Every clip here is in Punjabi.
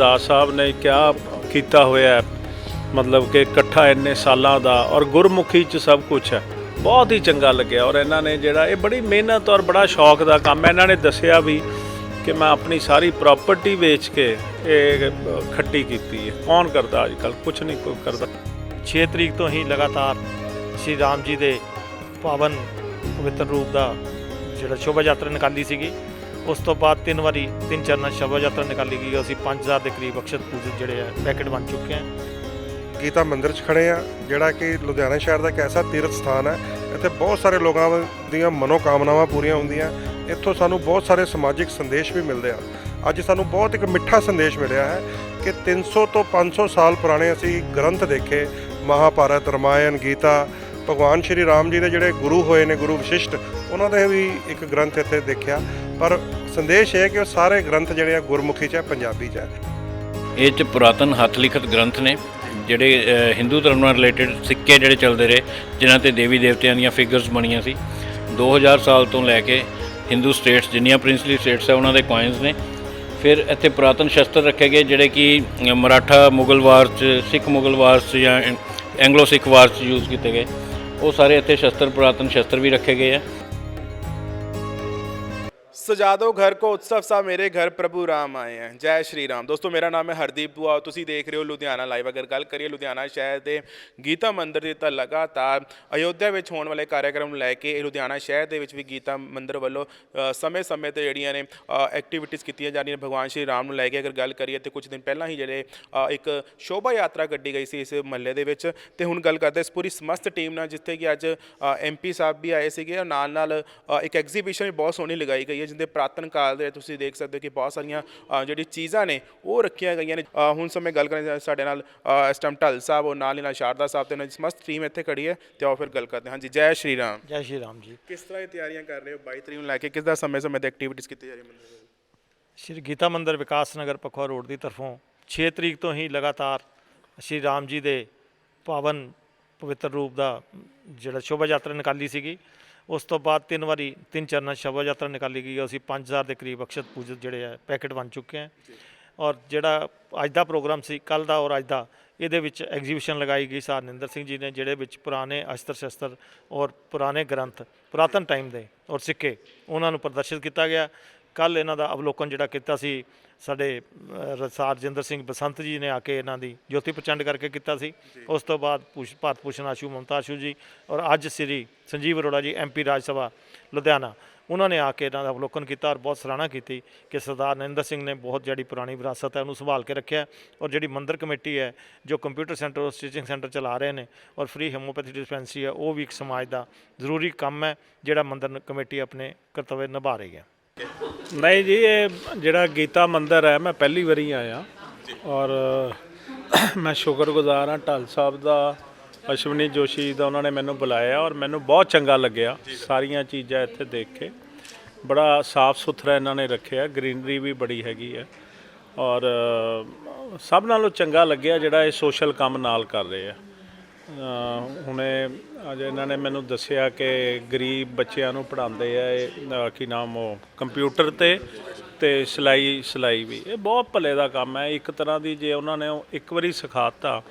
ਸਰਦਾਰ ਸਾਹਿਬ ਨੇ ਕਿਆ ਕੀਤਾ ਹੋਇਆ ਮਤਲਬ ਕਿ ਇਕੱਠਾ ਇੰਨੇ ਸਾਲਾਂ ਦਾ ਔਰ ਗੁਰਮੁਖੀ ਚ ਸਭ ਕੁਝ ਹੈ। ਬਹੁਤ ਹੀ ਚੰਗਾ ਲੱਗਿਆ ਔਰ ਇਹਨਾਂ ਨੇ ਜਿਹੜਾ, ਇਹ ਬੜੀ ਮਿਹਨਤ ਔਰ ਬੜਾ ਸ਼ੌਕ ਦਾ ਕੰਮ ਹੈ। ਇਹਨਾਂ ਨੇ ਦੱਸਿਆ ਵੀ ਕਿ ਮੈਂ ਆਪਣੀ ਸਾਰੀ ਪ੍ਰਾਪਰਟੀ ਵੇਚ ਕੇ ਇਹ ਖੱਟੀ ਕੀਤੀ ਹੈ। ਕੌਣ ਕਰਦਾ ਅੱਜ ਕੱਲ ਕੁਝ ਨਹੀਂ ਕੋਈ ਕਰਦਾ। 6 ਤਰੀਕ ਤੋਂ ਹੀ ਲਗਾਤਾਰ ਸ਼੍ਰੀ ਰਾਮ ਜੀ ਦੇ ਪਾਵਨ ਪਵਿੱਤਰ ਰੂਪ ਦਾ ਜਿਹੜਾ ਸ਼ੋਭਾ ਯਾਤਰਾ ਨਿਕਾਲੀ ਸੀਗੀ। ਉਸ ਤੋਂ ਬਾਅਦ ਤਿੰਨ ਵਾਰੀ ਤਿੰਨ ਚਾਰ 'ਚ ਸ਼ੋਭਾ ਯਾਤਰਾ ਨਿਕਾਲੀ ਗਈ ਅਸੀਂ 5000 ਦੇ ਕਰੀਬ ਅਕਸ਼ਤ ਪੂਜਿਤ ਜਿਹੜੇ ਆ, ਪੈਕੇਟ ਬਣ ਚੁੱਕੇ ਆ। ਗੀਤਾ ਮੰਦਿਰ 'ਚ ਖੜੇ ਆ, ਜਿਹੜਾ ਕਿ ਲੁਧਿਆਣਾ ਸ਼ਹਿਰ ਦਾ ਇੱਕ ਐਸਾ ਤੀਰਥ ਸਥਾਨ ਹੈ ਇੱਥੇ ਬਹੁਤ ਸਾਰੇ ਲੋਕਾਂ ਦੀਆਂ ਮਨੋਕਾਮਨਾਵਾਂ ਪੂਰੀਆਂ ਹੁੰਦੀਆਂ। ਇੱਥੋਂ ਸਾਨੂੰ ਬਹੁਤ ਸਾਰੇ ਸਮਾਜਿਕ ਸੰਦੇਸ਼ ਵੀ ਮਿਲਦੇ ਆ। ਅੱਜ ਸਾਨੂੰ ਬਹੁਤ ਇੱਕ ਮਿੱਠਾ ਸੰਦੇਸ਼ ਮਿਲਿਆ ਹੈ ਕਿ 300 ਤੋਂ 500 ਸਾਲ ਪੁਰਾਣੇ ਅਸੀਂ ਗ੍ਰੰਥ ਦੇਖੇ। ਮਹਾਭਾਰਤ, ਰਮਾਇਣ, ਗੀਤਾ, ਭਗਵਾਨ ਸ਼੍ਰੀ ਰਾਮ ਜੀ ਦੇ ਜਿਹੜੇ ਗੁਰੂ ਹੋਏ ਨੇ, ਗੁਰੂ ਵਿਸ਼ਿਸ਼ਟ, ਉਹਨਾਂ ਦੇ ਵੀ ਇੱਕ ਗ੍ਰੰਥ ਇੱਥੇ ਦੇਖਿਆ। ਪਰ ਸੰਦੇਸ਼ ਇਹ ਹੈ ਕਿ ਉਹ ਸਾਰੇ ਗ੍ਰੰਥ ਜਿਹੜੇ ਆ ਗੁਰਮੁਖੀ 'ਚ ਹੈ, ਪੰਜਾਬੀ 'ਚ ਹੈ। ਇਹ ਚ ਪੁਰਾਤਨ ਹੱਥ ਲਿਖਤ ਗ੍ਰੰਥ ਨੇ, ਜਿਹੜੇ ਹਿੰਦੂ ਧਰਮ ਨਾਲ ਰਿਲੇਟਡ ਸਿੱਕੇ ਜਿਹੜੇ ਚੱਲਦੇ ਰਹੇ, ਜਿਨ੍ਹਾਂ ਤੇ ਦੇਵੀ ਦੇਵਤਿਆਂ ਦੀਆਂ ਫਿਗਰਸ ਬਣੀਆਂ ਸੀ। 2000 ਸਾਲ ਤੋਂ ਲੈ ਕੇ ਹਿੰਦੂ ਸਟੇਟਸ ਜਿੰਨੀਆਂ ਪ੍ਰਿੰਸਲੀ ਸਟੇਟਸ ਹੈ ਉਹਨਾਂ ਦੇ ਕੋਇਨਸ ਨੇ। ਫਿਰ ਇੱਥੇ ਪੁਰਾਤਨ ਸ਼ਸਤਰ ਰੱਖੇ ਗਏ, ਜਿਹੜੇ ਕਿ ਮਰਾਠਾ ਮੁਗਲ ਵਾਰ ਚ, ਸਿੱਖ ਮੁਗਲ ਵਾਰ ਚ ਜਾਂ ਐਂਗਲੋ ਸਿੱਖ ਵਾਰ ਚ ਯੂਜ਼ ਕੀਤੇ ਗਏ। ਉਹ ਸਾਰੇ ਇੱਥੇ ਸ਼ਸਤਰ, ਪੁਰਾਤਨ ਸ਼ਸਤਰ ਵੀ ਰੱਖੇ ਗਏ ਆ। ਸਜਾ ਦਿਓ ਘਰ ਕੋ ਉਤਸਵ ਸਾ ਮੇਰੇ ਘਰ ਪ੍ਰਭੂ ਰਾਮ ਆਏ ਹੈ। ਜੈ ਸ਼੍ਰੀ ਰਾਮ। ਦੋਸਤੋ, ਮੇਰਾ ਨਾਮ ਹੈ ਹਰਦੀਪ ਬੁਆ ਤੁਸੀਂ ਦੇਖ ਰਹੇ ਹੋ ਲੁਧਿਆਣਾ ਲਾਈਵ। ਅਗਰ ਗੱਲ ਕਰੀਏ ਲੁਧਿਆਣਾ ਸ਼ਹਿਰ ਦੇ ਗੀਤਾ ਮੰਦਿਰ ਦੇ ਤਾਂ ਲਗਾਤਾਰ ਅਯੋਧਿਆ ਵਿੱਚ ਹੋਣ ਵਾਲੇ ਕਾਰਜਕ੍ਰਮ ਨੂੰ ਲੈ ਕੇ ਲੁਧਿਆਣਾ ਸ਼ਹਿਰ ਦੇ ਵਿੱਚ ਵੀ ਗੀਤਾ ਮੰਦਿਰ ਵੱਲੋਂ ਸਮੇਂ-ਸਮੇਂ ਤੇ ਜਿਹੜੀਆਂ ਨੇ ਐਕਟੀਵਿਟੀਜ਼ ਕੀਤੀਆਂ ਜਾ ਰਹੀਆਂ ਨੇ ਭਗਵਾਨ ਸ਼੍ਰੀ ਰਾਮ ਨੂੰ ਲੈ ਕੇ। ਅਗਰ ਗੱਲ ਕਰੀਏ ਤੇ ਕੁਝ ਦਿਨ ਪਹਿਲਾਂ ਹੀ ਜਿਹੜੇ ਇੱਕ ਸ਼ੋਭਾ ਯਾਤਰਾ ਕੱਢੀ ਗਈ ਸੀ ਇਸ ਮਹੱਲੇ ਦੇ ਵਿੱਚ। ਤੇ ਹੁਣ ਗੱਲ ਕਰਦੇ ਇਸ ਪੂਰੀ ਸਮਸਤ ਟੀਮ ਨਾਲ, ਜਿੱਥੇ ਕਿ ਅੱਜ ਐਮਪੀ ਸਾਹਿਬ ਵੀ ਆਏ ਸੀਗੇ। ਔਰ ਨਾਲ ਨਾਲ ਇੱਕ ਐਗਜ਼ੀਬਿਸ਼ਨ ਵੀ ਬਹੁਤ ਸੋਹਣੀ ਲਗਾਈ ਗਈ ਹੈ ਜਿੰਦੇ ਪ੍ਰਾਤਨ ਕਾਲ ਦੇ ਤੁਸੀਂ ਦੇਖ ਸਕਦੇ ਹੋ ਕਿ ਬਹੁਤ ਸਾਰੀਆਂ ਜਿਹੜੀ ਚੀਜ਼ਾਂ ਨੇ ਉਹ ਰੱਖੀਆਂ ਗਈਆਂ ਨੇ। ਹੁਣ ਸਮੇਂ ਗੱਲ ਕਰਾਂ ਸਾਡੇ ਨਾਲ ਇਸ ਟਾਈਮ ਢੱਲ ਸਾਹਿਬ ਔਰ ਨਾਲ ਹੀ ਨਾਲ ਸ਼ਾਰਦਾ ਸਾਹਿਬ ਤੇ ਦੀ ਸਮਸਤ ਟੀਮ ਇੱਥੇ ਖੜੀ ਹੈ ਤੇ ਆਓ ਫਿਰ ਗੱਲ ਕਰਦੇ ਹਾਂ। ਹਾਂਜੀ ਜੈ ਸ਼੍ਰੀ ਰਾਮ। ਜੈ ਸ਼੍ਰੀ ਰਾਮ ਜੀ। ਕਿਸ ਤਰ੍ਹਾਂ ਦੀ ਤਿਆਰੀਆਂ ਕਰ ਰਹੇ ਹੋ? 22 ਤਰੀਕ ਨੂੰ ਲੈ ਕੇ ਕਿਸ ਦਾ ਸਮੇਂ-ਸਮੇਂ ਤੇ ਐਕਟੀਵਿਟੀਜ਼ ਕੀਤੀ ਜਾ ਰਹੀ ਮੰਦਰ ਦੇ ਸ਼੍ਰੀ ਗੀਤਾ ਮੰਦਿਰ ਵਿਕਾਸ ਨਗਰ ਪਖਵਾ ਰੋਡ ਦੀ ਤਰਫੋਂ 6 ਤਰੀਕ ਤੋਂ ਹੀ ਲਗਾਤਾਰ ਸ਼੍ਰੀ ਰਾਮ ਜੀ ਦੇ ਪਾਵਨ ਪਵਿੱਤਰ ਰੂਪ ਦਾ ਜਿਹੜਾ ਸ਼ੋਭਾ ਯਾਤਰਾ ਨਿਕਾਲੀ ਸੀਗੀ। ਉਸ ਤੋਂ ਬਾਅਦ ਤਿੰਨ ਵਾਰੀ ਤਿੰਨ ਚਰਨਾਂ ਸ਼ੋਭਾ ਯਾਤਰਾ ਨਿਕਾਲੀ ਗਈ ਅਸੀਂ 5000 ਦੇ ਕਰੀਬ ਅਕਸ਼ਤ ਪੂਜਿਤ ਜਿਹੜੇ ਆ ਪੈਕੇਟ ਬਣ ਚੁੱਕੇ ਆ ਔਰ ਜਿਹੜਾ ਅੱਜ ਦਾ ਪ੍ਰੋਗਰਾਮ ਸੀ ਕੱਲ ਦਾ ਔਰ ਅੱਜ ਦਾ ਇਹਦੇ ਵਿੱਚ ਐਗਜ਼ੀਬਿਸ਼ਨ ਲਗਾਈ ਗਈ ਸਾਰਨਿੰਦਰ ਸਿੰਘ ਜੀ ਨੇ ਜਿਹੜੇ ਵਿੱਚ ਪੁਰਾਣੇ ਅਸਤਰ ਸ਼ਸਤਰ ਔਰ ਪੁਰਾਣੇ ਗ੍ਰੰਥ ਪੁਰਾਤਨ ਟਾਈਮ ਦੇ ਔਰ ਸਿੱਕੇ ਉਹਨਾਂ ਨੂੰ ਪ੍ਰਦਰਸ਼ਿਤ ਕੀਤਾ ਗਿਆ। ਕੱਲ ਇਹਨਾਂ ਦਾ ਅਵਲੋਕਨ ਜਿਹੜਾ ਕੀਤਾ ਸੀ ਸਾਡੇ ਰਸਾਰ ਜਿੰਦਰ ਸਿੰਘ ਬਸੰਤ ਜੀ ਨੇ ਆ ਕੇ ਇਹਨਾਂ ਦੀ ਜੋਤੀ ਪ੍ਰਚੰਡ ਕਰਕੇ ਕੀਤਾ ਸੀ। ਉਸ ਤੋਂ ਬਾਅਦ ਪੁਸ਼- ਭਾਰਤ ਭੂਸ਼ਣ ਆਸ਼ੂ ਮਮਤਾ ਆਸ਼ੂ ਜੀ ਔਰ ਅੱਜ ਸ੍ਰੀ ਸੰਜੀਵ ਅਰੋੜਾ ਜੀ ਐਮਪੀ ਰਾਜ ਸਭਾ ਲੁਧਿਆਣਾ। ਉਹਨਾਂ ਨੇ ਆ ਕੇ ਇਹਨਾਂ ਦਾ ਅਵਲੋਕਨ ਕੀਤਾ ਔਰ ਬਹੁਤ ਸਰਾਹਨਾ ਕੀਤੀ ਕਿ ਸਰਦਾਰ ਨਰਿੰਦਰ ਸਿੰਘ ਨੇ ਬਹੁਤ ਜਿਹੜੀ ਪੁਰਾਣੀ ਵਿਰਾਸਤ ਹੈ ਉਹਨੂੰ ਸੰਭਾਲ ਕੇ ਰੱਖਿਆ ਔਰ ਜਿਹੜੀ ਮੰਦਰ ਕਮੇਟੀ ਹੈ ਜੋ ਕੰਪਿਊਟਰ ਸੈਂਟਰ ਔਰ ਸਟਿਚਿੰਗ ਸੈਂਟਰ ਚਲਾ ਰਹੇ ਨੇ ਔਰ ਫ੍ਰੀ ਹੈਮੋਪੈਥੀ ਡਿਸਪੈਂਸਰੀ ਹੈ ਉਹ ਵੀ ਇੱਕ ਸਮਾਜ ਦਾ ਜ਼ਰੂਰੀ ਕੰਮ ਹੈ ਜਿਹੜਾ ਮੰਦਰ ਕਮੇਟੀ ਆਪਣੇ ਕਰਤੱਵ ਨਿਭਾ ਰਹੀ ਹੈ। ਨਹੀਂ ਜੀ ਇਹ ਜਿਹੜਾ ਗੀਤਾ ਮੰਦਿਰ ਹੈ ਮੈਂ ਪਹਿਲੀ ਵਾਰੀ ਆਇਆ। ਔਰ ਮੈਂ ਸ਼ੁਕਰਗੁਜ਼ਾਰ ਹਾਂ ਢਾਲ ਸਾਹਿਬ ਦਾ ਅਸ਼ਵਨੀ ਜੋਸ਼ੀ ਦਾ ਉਹਨਾਂ ਨੇ ਮੈਨੂੰ ਬੁਲਾਇਆ ਔਰ ਮੈਨੂੰ ਬਹੁਤ ਚੰਗਾ ਲੱਗਿਆ ਸਾਰੀਆਂ ਚੀਜ਼ਾਂ ਇੱਥੇ ਦੇਖ ਕੇ। ਬੜਾ ਸਾਫ਼ ਸੁਥਰਾ ਇਹਨਾਂ ਨੇ ਰੱਖਿਆ ਗ੍ਰੀਨਰੀ ਵੀ ਬੜੀ ਹੈਗੀ ਹੈ। ਔਰ ਸਭ ਨਾਲੋਂ ਚੰਗਾ ਲੱਗਿਆ ਜਿਹੜਾ ਇਹ ਸੋਸ਼ਲ ਕੰਮ ਨਾਲ ਕਰ ਰਹੇ ਆ। ਹੁਣੇ ਅੱਜ ਇਹਨਾਂ ਨੇ ਮੈਨੂੰ ਦੱਸਿਆ ਕਿ ਗਰੀਬ ਬੱਚਿਆਂ ਨੂੰ ਪੜ੍ਹਾਉਂਦੇ ਆ ਇਹ ਕੀ ਨਾਮ ਉਹ, ਕੰਪਿਊਟਰ ਤੇ ਤੇ ਸਿਲਾਈ ਸਿਲਾਈ ਵੀ। ਇਹ ਬਹੁਤ ਭਲੇ ਦਾ ਕੰਮ ਹੈ। ਇੱਕ ਤਰ੍ਹਾਂ ਦੀ ਜੇ ਉਹਨਾਂ ਨੇ ਉਹ ਇੱਕ ਵਾਰੀ ਸਿਖਾਤਾ,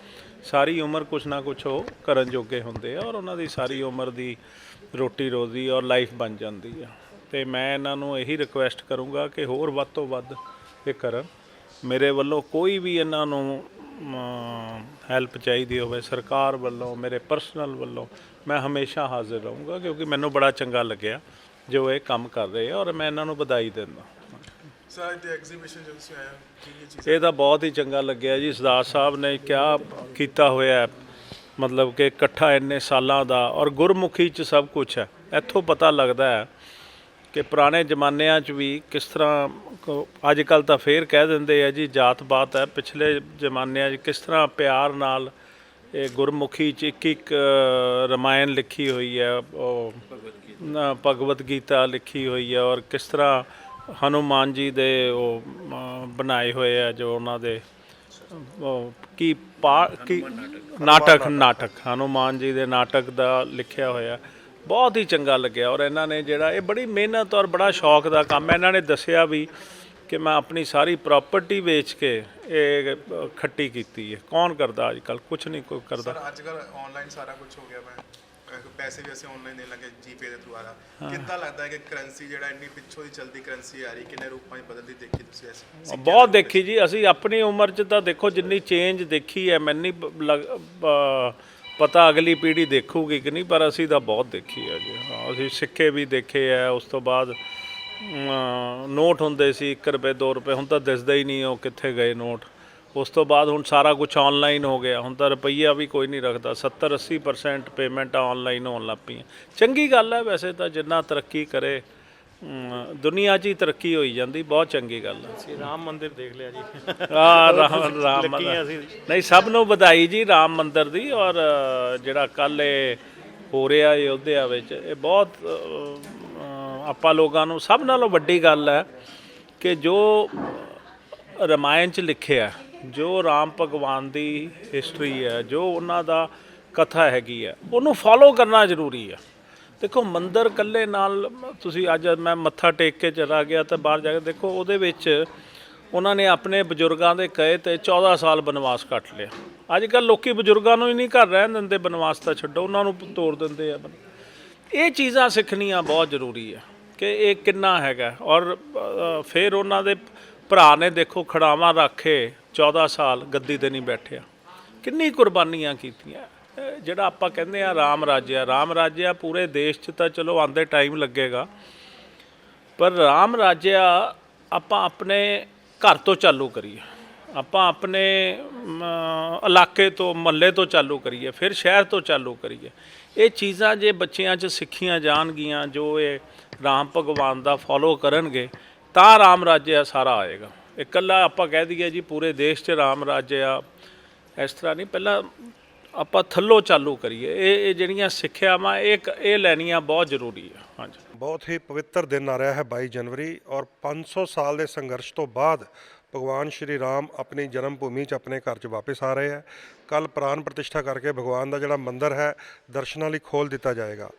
ਸਾਰੀ ਉਮਰ ਕੁਛ ਨਾ ਕੁਛ ਉਹ ਕਰਨ ਜੋਗੇ ਹੁੰਦੇ ਆ ਔਰ ਉਹਨਾਂ ਦੀ ਸਾਰੀ ਉਮਰ ਦੀ ਰੋਟੀ ਰੋਜ਼ੀ ਔਰ ਲਾਈਫ ਬਣ ਜਾਂਦੀ ਆ। ਤੇ ਮੈਂ ਇਹਨਾਂ ਨੂੰ ਇਹੀ ਰਿਕੁਐਸਟ ਕਰੂੰਗਾ ਕਿ ਹੋਰ ਵੱਧ ਤੋਂ ਵੱਧ ਇਹ ਕਰਨ। ਮੇਰੇ ਵੱਲੋਂ ਕੋਈ ਵੀ ਇਹਨਾਂ ਨੂੰ ਹੈਲਪ ਚਾਹੀਦੀ ਹੋਵੇ ਸਰਕਾਰ ਵੱਲੋਂ ਮੇਰੇ ਪਰਸਨਲ ਵੱਲੋਂ ਮੈਂ ਹਮੇਸ਼ਾ ਹਾਜ਼ਰ ਰਹੂੰਗਾ ਕਿਉਂਕਿ ਮੈਨੂੰ ਬੜਾ ਚੰਗਾ ਲੱਗਿਆ ਜੋ ਇਹ ਕੰਮ ਕਰ ਰਹੇ ਆ ਔਰ ਮੈਂ ਇਹਨਾਂ ਨੂੰ ਵਧਾਈ ਦਿੰਦਾ। ਸਰ ਤੇ ਐਗਜ਼ੀਬਿਸ਼ਨ ਜਦੋਂ ਤੁਸੀਂ ਆਇਆ ਕੀ ਇਹ ਚੀਜ਼? ਇਹ ਤਾਂ ਬਹੁਤ ਹੀ ਚੰਗਾ ਲੱਗਿਆ ਜੀ ਸਰਦਾਰ ਸਾਹਿਬ ਨੇ ਕਿਆ ਕੀਤਾ ਹੋਇਆ ਮਤਲਬ ਕਿ ਇਕੱਠਾ ਇੰਨੇ ਸਾਲਾਂ ਦਾ ਔਰ ਗੁਰਮੁਖੀ ਚ ਸਭ ਕੁਝ ਹੈ ਇੱਥੋਂ ਪਤਾ ਲੱਗਦਾ ਹੈ ਕਿ ਪੁਰਾਣੇ ਜ਼ਮਾਨਿਆਂ 'ਚ ਵੀ ਕਿਸ ਤਰ੍ਹਾਂ ਅੱਜ ਕੱਲ ਤਾਂ ਫੇਰ ਕਹਿ ਦਿੰਦੇ ਆ ਜੀ ਜਾਤ ਬਾਤ ਹੈ। ਪਿਛਲੇ ਜ਼ਮਾਨਿਆਂ 'ਚ ਕਿਸ ਤਰ੍ਹਾਂ ਪਿਆਰ ਨਾਲ ਇਹ ਗੁਰਮੁਖੀ 'ਚ ਇੱਕ ਇੱਕ ਰਮਾਇਣ ਲਿਖੀ ਹੋਈ ਹੈ ਉਹ ਭਗਵਤ ਗੀਤਾ ਲਿਖੀ ਹੋਈ ਹੈ ਔਰ ਕਿਸ ਤਰ੍ਹਾਂ ਹਨੂਮਾਨ ਜੀ ਦੇ ਉਹ ਬਣਾਏ ਹੋਏ ਆ ਜੋ ਉਹਨਾਂ ਦੇ ਉਹ ਕੀ ਪਾ ਕੀ ਨਾਟਕ ਨਾਟਕ। ਹਨੂਮਾਨ ਜੀ ਦੇ ਨਾਟਕ ਦਾ ਲਿਖਿਆ ਹੋਇਆ। ਬਹੁਤ ਹੀ ਚੰਗਾ ਲੱਗਿਆ ਔਰ ਇਹਨਾਂ ਨੇ ਜਿਹੜਾ ਇਹ ਬੜੀ ਮਿਹਨਤ ਔਰ ਬੜਾ ਸ਼ੌਕ ਦਾ ਕੰਮ ਹੈ। ਇਹਨਾਂ ਨੇ ਦੱਸਿਆ ਵੀ ਕਿ ਮੈਂ ਆਪਣੀ ਸਾਰੀ ਪ੍ਰਾਪਰਟੀ ਵੇਚ ਕੇ ਇਹ ਖੱਟੀ ਕੀਤੀ ਹੈ। ਕੌਣ ਕਰਦਾ ਅੱਜ ਕੱਲ ਕੁਝ ਨਹੀਂ ਕੋਈ ਕਰਦਾ। ਸਰ ਅੱਜ ਕੱਲ ਆਨਲਾਈਨ ਸਾਰਾ ਕੁਝ ਹੋ ਗਿਆ ਮੈਂ। ਪੈਸੇ ਵੀ ਅਸੀਂ ਆਨਲਾਈਨ ਦੇਣ ਲੱਗੇ ਜੀਪੇ ਦੇ ਥਰੂ ਆ ਕਿੱਦਾਂ ਲੱਗਦਾ ਹੈ ਕਿ ਕਰੰਸੀ ਜਿਹੜਾ ਇੰਨੀ ਪਿੱਛੋਂ ਦੀ ਚਲਦੀ ਕਰੰਸੀ ਆ ਰਹੀ? ਕਿੰਨੇ ਰੂਪਾਂ 'ਚ ਬਦਲਦੀ ਦੇਖੀ ਤੁਸੀਂ ਐਸੀ ਬਹੁਤ ਦੇਖੀ ਜੀ। ਅਸੀਂ ਆਪਣੀ ਉਮਰ 'ਚ ਤਾਂ ਦੇਖੋ ਜਿੰਨੀ ਚੇਂਜ ਦੇਖੀ ਹੈ ਮੈਨੂੰ ਪਤਾ ਅਗਲੀ ਪੀੜ੍ਹੀ ਦੇਖੂਗੀ ਕਿ ਨਹੀਂ, ਪਰ ਅਸੀਂ ਤਾਂ ਬਹੁਤ ਦੇਖੀ ਹੈ ਜੀ। ਹਾਂ, ਅਸੀਂ ਸਿੱਕੇ ਵੀ ਦੇਖੇ ਆ ਉਸ ਤੋਂ ਬਾਅਦ ਨੋਟ ਹੁੰਦੇ ਸੀ 1 ਰੁਪਏ 2 ਰੁਪਏ, ਹੁਣ ਤਾਂ ਦਿਸਦਾ ਹੀ ਨਹੀਂ ਉਹ ਕਿੱਥੇ ਗਏ ਨੋਟ। ਉਸ ਤੋਂ ਬਾਅਦ ਹੁਣ ਸਾਰਾ ਕੁਝ ਆਨਲਾਈਨ ਹੋ ਗਿਆ, ਹੁਣ ਤਾਂ ਰੁਪਈਆ ਵੀ ਕੋਈ ਨਹੀਂ ਰੱਖਦਾ 70 80% ਪੇਮੈਂਟ ਆਨਲਾਈਨ ਹੋਣ ਲੱਗ ਪਈਆਂ। ਚੰਗੀ ਗੱਲ ਹੈ ਵੈਸੇ ਤਾਂ, ਜਿੰਨਾ ਤਰੱਕੀ ਕਰੇ ਦੁਨੀਆ 'ਚ ਹੀ ਤਰੱਕੀ ਹੋਈ ਜਾਂਦੀ ਬਹੁਤ ਚੰਗੀ ਗੱਲ ਹੈ। ਅਸੀਂ ਰਾਮ ਮੰਦਿਰ ਦੇਖ ਲਿਆ ਜੀ। ਆ ਰਾਮ ਰਾਮ ਮੰਦਰ। ਨਹੀਂ ਸਭ ਨੂੰ ਵਧਾਈ ਜੀ ਰਾਮ ਮੰਦਰ ਦੀ ਔਰ ਜਿਹੜਾ ਕੱਲ ਇਹ ਹੋ ਰਿਹਾ ਅਯੋਧਿਆ ਵਿੱਚ ਇਹ ਬਹੁਤ ਆਪਾਂ ਲੋਕਾਂ ਨੂੰ ਸਭ ਨਾਲੋਂ ਵੱਡੀ ਗੱਲ ਹੈ ਕਿ ਜੋ ਰਮਾਇਣ ਚ ਲਿਖਿਆ ਜੋ ਰਾਮ ਭਗਵਾਨ ਦੀ ਹਿਸਟਰੀ ਹੈ ਜੋ ਉਹਨਾਂ ਦਾ ਕਥਾ ਹੈਗੀ ਹੈ ਉਹਨੂੰ ਫੋਲੋ ਕਰਨਾ ਜ਼ਰੂਰੀ ਹੈ। ਦੇਖੋ, ਮੰਦਰ ਕੱਲੇ ਨਾਲ ਤੁਸੀਂ ਅੱਜ ਮੈਂ ਮੱਥਾ ਟੇਕ ਕੇ ਚਲਾ ਗਿਆ ਤਾਂ ਬਾਹਰ ਜਾ ਕੇ ਦੇਖੋ, ਉਹਦੇ ਵਿੱਚ ਉਹਨਾਂ ਨੇ ਆਪਣੇ ਬਜ਼ੁਰਗਾਂ ਦੇ ਕਹੇ ਤੇ 14 ਸਾਲ ਬਨਵਾਸ ਕੱਟ ਲਿਆ। ਅੱਜ ਕੱਲ ਲੋਕੀ ਬਜ਼ੁਰਗਾਂ ਨੂੰ ਹੀ ਨਹੀਂ ਘਰ ਰਹਿਣ ਦਿੰਦੇ, ਬਨਵਾਸ ਤਾਂ ਛੱਡੋ, ਉਹਨਾਂ ਨੂੰ ਤੋੜ ਦਿੰਦੇ ਆ। ਇਹ ਚੀਜ਼ਾਂ ਸਿੱਖਣੀਆਂ ਬਹੁਤ ਜ਼ਰੂਰੀ ਹੈ ਕਿ ਇਹ ਕਿੰਨਾ ਹੈਗਾ। ਔਰ ਫਿਰ ਉਹਨਾਂ ਦੇ ਭਰਾ ਨੇ ਦੇਖੋ, ਖੜਾਵਾਂ ਰੱਖੇ 14 ਸਾਲ ਗੱਦੀ ਤੇ ਨਹੀਂ ਬੈਠਿਆ। ਕਿੰਨੀ ਕੁਰਬਾਨੀਆਂ ਕੀਤੀਆਂ। ਜਿਹੜਾ ਆਪਾਂ ਕਹਿੰਦੇ ਆ ਰਾਮ ਰਾਜਿਆ ਰਾਮ ਰਾਜਿਆ ਪੂਰੇ ਦੇਸ਼ 'ਚ ਤਾਂ ਚਲੋ ਆਂਦੇ ਟਾਈਮ ਲੱਗੇਗਾ। ਪਰ ਰਾਮ ਰਾਜਿਆ ਆਪਾਂ ਆਪਣੇ ਘਰ ਤੋਂ ਚਾਲੂ ਕਰੀਏ। ਆਪਾਂ ਆਪਣੇ ਇਲਾਕੇ ਤੋਂ, ਮਹੱਲੇ ਤੋਂ ਚਾਲੂ ਕਰੀਏ, ਫਿਰ ਸ਼ਹਿਰ ਤੋਂ ਚਾਲੂ ਕਰੀਏ। ਇਹ ਚੀਜ਼ਾਂ ਜੇ ਬੱਚਿਆਂ 'ਚ ਸਿੱਖੀਆਂ ਜਾਣਗੀਆਂ, ਜੋ ਇਹ ਰਾਮ ਭਗਵਾਨ ਦਾ ਫੋਲੋ ਕਰਨਗੇ, ਤਾਂ ਰਾਮ ਰਾਜਿਆ ਸਾਰਾ ਆਏਗਾ। ਇਕੱਲਾ ਆਪਾਂ ਕਹਿ ਦਈਏ ਜੀ, ਪੂਰੇ ਦੇਸ਼ 'ਚ ਰਾਮ ਰਾਜਿਆ ਇਸ ਤਰ੍ਹਾਂ ਨਹੀਂ, ਪਹਿਲਾਂ ਆਪਾਂ ਥੱਲੋਂ ਚਾਲੂ ਕਰੀਏ। ਇਹ ਇਹ ਜਿਹੜੀਆਂ ਸਿੱਖਿਆਵਾਂ ਇਹ ਕ- ਇਹ ਲੈਣੀਆਂ ਬਹੁਤ ਜ਼ਰੂਰੀ ਆ। ਹਾਂਜੀ। ਬਹੁਤ ਹੀ ਪਵਿੱਤਰ ਦਿਨ ਆ ਰਿਹਾ ਹੈ 22 ਜਨਵਰੀ ਔਰ 500 ਸਾਲ ਦੇ ਸੰਘਰਸ਼ ਤੋਂ ਬਾਅਦ ਭਗਵਾਨ ਸ਼੍ਰੀ ਰਾਮ ਆਪਣੀ ਜਨਮ ਭੂਮੀ 'ਚ ਆਪਣੇ ਘਰ 'ਚ ਵਾਪਸ ਆ ਰਹੇ ਹੈ ਕੱਲ ਪ੍ਰਾਨ ਪ੍ਰਤਿਸ਼ਠਾ ਕਰਕੇ ਭਗਵਾਨ ਦਾ ਜਿਹੜਾ ਮੰਦਿਰ ਹੈ, ਦਰਸ਼ਨਾਂ ਲਈ ਖੋਲ ਦਿੱਤਾ ਜਾਏਗਾ।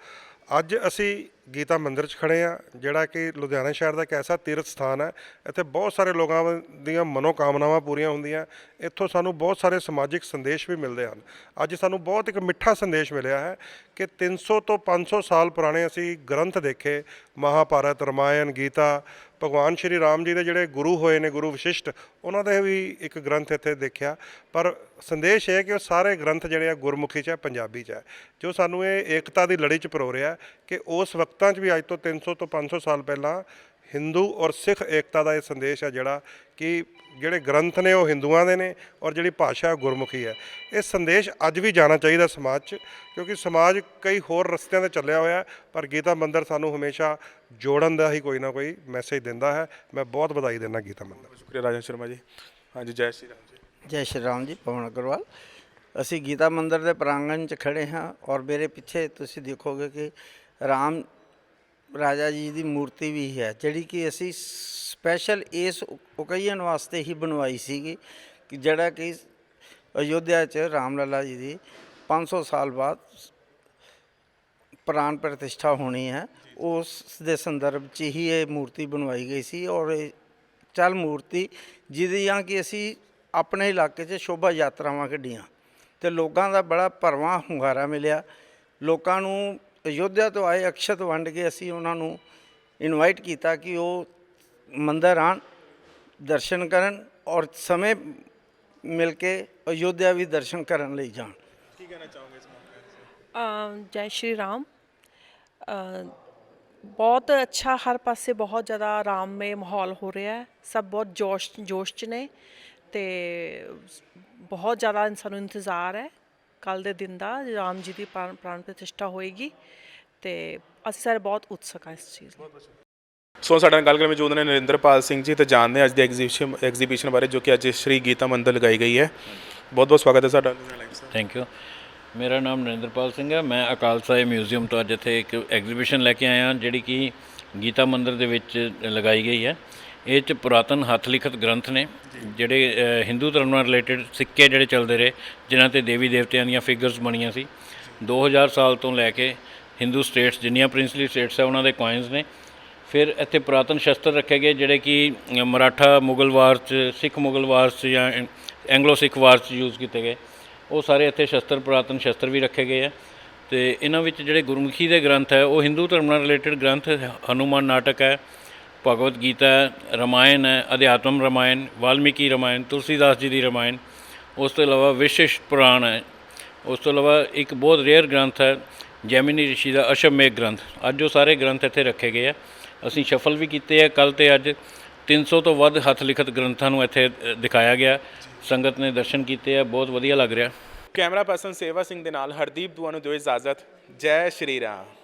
ਅੱਜ ਅਸੀਂ ਗੀਤਾ ਮੰਦਿਰ 'ਚ ਖੜੇ ਆ, ਜਿਹੜਾ ਕਿ ਲੁਧਿਆਣਾ ਸ਼ਹਿਰ ਦਾ ਇੱਕ ਐਸਾ ਤੀਰਥ ਸਥਾਨ ਹੈ ਇੱਥੇ ਬਹੁਤ ਸਾਰੇ ਲੋਕਾਂ ਦੀਆਂ ਮਨੋਕਾਮਨਾਵਾਂ ਪੂਰੀਆਂ ਹੁੰਦੀਆਂ, ਇੱਥੋਂ ਸਾਨੂੰ ਬਹੁਤ ਸਾਰੇ ਸਮਾਜਿਕ ਸੰਦੇਸ਼ ਵੀ ਮਿਲਦੇ ਹਨ। ਅੱਜ ਸਾਨੂੰ ਬਹੁਤ ਇੱਕ ਮਿੱਠਾ ਸੰਦੇਸ਼ ਮਿਲਿਆ ਹੈ ਕਿ 300 ਤੋਂ 500 ਸਾਲ ਪੁਰਾਣੇ ਅਸੀਂ ਗ੍ਰੰਥ ਦੇਖੇ, ਮਹਾਭਾਰਤ, ਰਮਾਇਣ, ਗੀਤਾ, ਭਗਵਾਨ ਸ਼੍ਰੀ ਰਾਮ ਜੀ ਦੇ ਜਿਹੜੇ ਗੁਰੂ ਹੋਏ ਨੇ, ਗੁਰੂ ਵਿਸ਼ਿਸ਼ਟ, ਉਹਨਾਂ ਦੇ ਵੀ ਇੱਕ ਗ੍ਰੰਥ ਇੱਥੇ ਦੇਖਿਆ। ਪਰ ਸੰਦੇਸ਼ ਇਹ ਹੈ ਕਿ ਉਹ ਸਾਰੇ ਗ੍ਰੰਥ ਜਿਹੜੇ ਆ ਗੁਰਮੁਖੀ 'ਚ ਹੈ, ਪੰਜਾਬੀ 'ਚ ਹੈ, ਜੋ ਸਾਨੂੰ ਇਹ ਏਕਤਾ ਦੀ ਲੜੀ 'ਚ ਪਰੋ ਰਿਹਾ ਕਿ ਉਸ ਵਕਤਾਂ 'ਚ ਵੀ ਅੱਜ ਤੋਂ 300 ਤੋਂ 500 ਸਾਲ ਪਹਿਲਾਂ ਹਿੰਦੂ ਔਰ ਸਿੱਖ ਏਕਤਾ ਦਾ ਇਹ ਸੰਦੇਸ਼ ਹੈ ਜਿਹੜਾ ਕਿ ਜਿਹੜੇ ਗ੍ਰੰਥ ਨੇ ਉਹ ਹਿੰਦੂਆਂ ਦੇ ਨੇ ਔਰ ਜਿਹੜੀ ਭਾਸ਼ਾ ਗੁਰਮੁਖੀ ਹੈ। ਇਹ ਸੰਦੇਸ਼ ਅੱਜ ਵੀ ਜਾਣਾ ਚਾਹੀਦਾ ਸਮਾਜ 'ਚ ਕਿਉਂਕਿ ਸਮਾਜ ਕਈ ਹੋਰ ਰਸਤਿਆਂ ਤੇ ਚੱਲਿਆ ਹੋਇਆ ਹੈ, ਪਰ ਗੀਤਾ ਮੰਦਿਰ ਸਾਨੂੰ ਹਮੇਸ਼ਾ ਜੋੜਨ ਦਾ ਹੀ ਕੋਈ ਨਾ ਕੋਈ ਮੈਸੇਜ ਦਿੰਦਾ ਹੈ। ਮੈਂ ਬਹੁਤ ਵਧਾਈ ਦਿੰਦਾ ਗੀਤਾ ਮੰਦਿਰ ਸ਼ੁਕਰੀਆ ਰਾਜਨ ਸ਼ਰਮਾ ਜੀ। ਹਾਂਜੀ ਜੈ ਸ਼੍ਰੀ ਰਾਮ ਜੀ। ਜੈ ਸ਼੍ਰੀ ਰਾਮ ਜੀ ਪਵਨ ਅਗਰਵਾਲ। ਅਸੀਂ ਗੀਤਾ ਮੰਦਿਰ ਦੇ ਪ੍ਰਾਂਗਣ 'ਚ ਖੜੇ ਹਾਂ ਔਰ ਮੇਰੇ ਪਿੱਛੇ ਤੁਸੀਂ ਦੇਖੋਗੇ ਕਿ ਰਾਮ ਰਾਜਾ ਜੀ ਦੀ ਮੂਰਤੀ ਵੀ ਹੈ, ਜਿਹੜੀ ਕਿ ਅਸੀਂ ਸਪੈਸ਼ਲ ਇਸ ਓਕੇਜਨ ਵਾਸਤੇ ਹੀ ਬਣਵਾਈ ਸੀਗੀ ਕਿ ਜਿਹੜਾ ਕਿ ਅਯੋਧਿਆ 'ਚ ਰਾਮ ਲਾਲਾ ਜੀ ਦੀ 500 ਸਾਲ ਬਾਅਦ ਪ੍ਰਾਨ ਪ੍ਰਤਿਸ਼ਠਾ ਹੋਣੀ ਹੈ। ਉਸ ਦੇ ਸੰਦਰਭ 'ਚ ਹੀ ਇਹ ਮੂਰਤੀ ਬਣਵਾਈ ਗਈ ਸੀ ਔਰ ਇਹ ਚੱਲ ਮੂਰਤੀ ਜਿਹਦੀਆਂ ਕਿ ਅਸੀਂ ਆਪਣੇ ਇਲਾਕੇ 'ਚ ਸ਼ੋਭਾ ਯਾਤਰਾਵਾਂ ਕੱਢੀਆਂ ਤੇ ਲੋਕਾਂ ਦਾ ਬੜਾ ਭਰਵਾਂ ਹੁੰਗਾਰਾ ਮਿਲਿਆ। ਲੋਕਾਂ ਨੂੰ ਅਯੋਧਿਆ ਤੋਂ ਆਏ ਅਕਸ਼ਤ ਵੰਡ ਕੇ ਅਸੀਂ ਉਹਨਾਂ ਨੂੰ ਇਨਵਾਈਟ ਕੀਤਾ ਕਿ ਉਹ ਮੰਦਰ ਆਣ ਦਰਸ਼ਨ ਕਰਨ ਔਰ ਸਮੇਂ ਮਿਲ ਕੇ ਅਯੋਧਿਆ ਵੀ ਦਰਸ਼ਨ ਕਰਨ ਲਈ ਜਾਣ। ਕੀ ਕਹਿਣਾ ਚਾਹੋਗੇ ਇਸ ਮੌਕੇ ਅ, ਜੈ ਸ਼੍ਰੀ ਰਾਮ। ਬਹੁਤ ਅੱਛਾ ਹਰ ਪਾਸੇ ਬਹੁਤ ਜ਼ਿਆਦਾ ਆਰਾਮਮਈ ਮਾਹੌਲ ਹੋ ਰਿਹਾ ਹੈ। ਸਭ ਬਹੁਤ ਜੋਸ਼ ਜੋਸ਼ 'ਚ ਨੇ ਤੇ ਬਹੁਤ ਜ਼ਿਆਦਾ ਸਾਨੂੰ ਇੰਤਜ਼ਾਰ ਹੈ। ਕੱਲ ਦੇ ਦਿਨ ਦਾ ਰਾਮ ਜੀ ਦੀ ਪ੍ਰਾਣ ਪ੍ਰਾਣ ਪ੍ਰਤਿਸ਼ਠਾ ਹੋਏਗੀ ਤੇ ਅਸੀਂ ਸਾਰੇ ਬਹੁਤ ਉਤਸੁਕ ਹਾਂ ਇਸ ਚੀਜ਼ ਲਈ ਸੋ ਸਾਡੇ ਨਾਲ ਗੱਲ ਕਰਨ ਮੌਜੂਦ ਨੇ ਨਰਿੰਦਰਪਾਲ ਸਿੰਘ ਜੀ ਤੇ ਜਾਣਦੇ ਹਾਂ ਅੱਜ ਦੀ ਐਗਜ਼ੀਬਿਸ਼ਨ ਐਗਜ਼ੀਬਿਸ਼ਨ ਬਾਰੇ ਜੋ ਕਿ ਅੱਜ ਸ਼੍ਰੀ ਗੀਤਾ ਮੰਦਿਰ ਲਗਾਈ ਗਈ ਹੈ। ਬਹੁਤ ਬਹੁਤ ਸਵਾਗਤ ਹੈ ਸਾਡਾ ਥੈਂਕ ਯੂ ਮੇਰਾ ਨਾਮ ਨਰਿੰਦਰਪਾਲ ਸਿੰਘ ਹੈ। ਮੈਂ ਅਕਾਲ ਸਾਹਿਬ ਮਿਊਜ਼ੀਅਮ ਤੋਂ ਅੱਜ ਇੱਥੇ ਇੱਕ ਐਗਜ਼ੀਬਿਸ਼ਨ ਲੈ ਕੇ ਆਇਆ ਜਿਹੜੀ ਕਿ ਗੀਤਾ ਮੰਦਿਰ ਦੇ ਵਿੱਚ ਲਗਾਈ ਗਈ ਹੈ। ਇਹ ਚ ਪੁਰਾਤਨ ਹੱਥ ਲਿਖਤ ਗ੍ਰੰਥ ਨੇ, ਜਿਹੜੇ ਹਿੰਦੂ ਧਰਮ ਨਾਲ ਰਿਲੇਟਡ ਸਿੱਕੇ ਜਿਹੜੇ ਚੱਲਦੇ ਰਹੇ, ਜਿਨ੍ਹਾਂ ਤੇ ਦੇਵੀ ਦੇਵਤਿਆਂ ਦੀਆਂ ਫਿਗਰਸ ਬਣੀਆਂ ਸੀ। 2000 ਸਾਲ ਤੋਂ ਲੈ ਕੇ ਹਿੰਦੂ ਸਟੇਟਸ ਜਿੰਨੀਆਂ ਪ੍ਰਿੰਸਲੀ ਸਟੇਟਸ ਹੈ ਉਹਨਾਂ ਦੇ ਕੋਇਨਸ ਨੇ। ਫਿਰ ਇੱਥੇ ਪੁਰਾਤਨ ਸ਼ਸਤਰ ਰੱਖੇ ਗਏ, ਜਿਹੜੇ ਕਿ ਮਰਾਠਾ ਮੁਗਲ ਵਾਰ 'ਚ, ਸਿੱਖ ਮੁਗਲ ਵਾਰ 'ਚ ਜਾਂ ਐਂਗਲੋ ਸਿੱਖ ਵਾਰ 'ਚ ਯੂਜ਼ ਕੀਤੇ ਗਏ। ਉਹ ਸਾਰੇ ਇੱਥੇ ਸ਼ਸਤਰ, ਪੁਰਾਤਨ ਸ਼ਸਤਰ ਵੀ ਰੱਖੇ ਗਏ ਆ। ਤੇ ਇਹਨਾਂ ਵਿੱਚ ਜਿਹੜੇ ਗੁਰਮੁਖੀ ਦੇ ਗ੍ਰੰਥ ਹੈ, ਉਹ ਹਿੰਦੂ ਧਰਮ ਨਾਲ ਰਿਲੇਟਡ ਗ੍ਰੰਥ ਹਨੂਮਾਨ ਨਾਟਕ ਹੈ ਭਗਵਤ ਗੀਤਾ ਹੈ ਰਾਮਾਇਣ ਹੈ, ਅਧਿਆਤਮ ਰਮਾਇਣ, ਵਾਲਮੀਕੀ ਰਮਾਇਣ, ਤੁਲਸੀਦਾਸ ਜੀ ਦੀ ਰਮਾਇਣ, ਉਸ ਤੋਂ ਇਲਾਵਾ ਵਿਸ਼ਿਸ਼ਟ ਪੁਰਾਣ ਹੈ। ਉਸ ਤੋਂ ਇਲਾਵਾ ਇੱਕ ਬਹੁਤ ਰੇਅਰ ਗ੍ਰੰਥ ਹੈ, ਜੈਮਿਨੀ ਰਿਸ਼ੀ ਦਾ ਅਸ਼ਵਮੇਘ ਗ੍ਰੰਥ। ਅੱਜ ਉਹ ਸਾਰੇ ਗ੍ਰੰਥ ਇੱਥੇ ਰੱਖੇ ਗਏ ਆ। ਅਸੀਂ ਸ਼ਫਲ ਵੀ ਕੀਤੇ ਆ। ਕੱਲ ਤੇ ਅੱਜ 300 ਤੋਂ ਵੱਧ ਹੱਥ ਲਿਖਤ ਗ੍ਰੰਥਾਂ ਨੂੰ ਇੱਥੇ ਦਿਖਾਇਆ ਗਿਆ। ਸੰਗਤ ਨੇ ਦਰਸ਼ਨ ਕੀਤੇ ਆ। ਬਹੁਤ ਵਧੀਆ ਲੱਗ ਰਿਹਾ। ਕੈਮਰਾ ਪਰਸਨ ਸੇਵਾ ਸਿੰਘ ਦੇ ਨਾਲ ਹਰਦੀਪ ਦੁਆ ਨੂੰ ਦਿਓ ਇਜਾਜ਼ਤ। ਜੈ ਸ਼੍ਰੀ ਰਾਮ।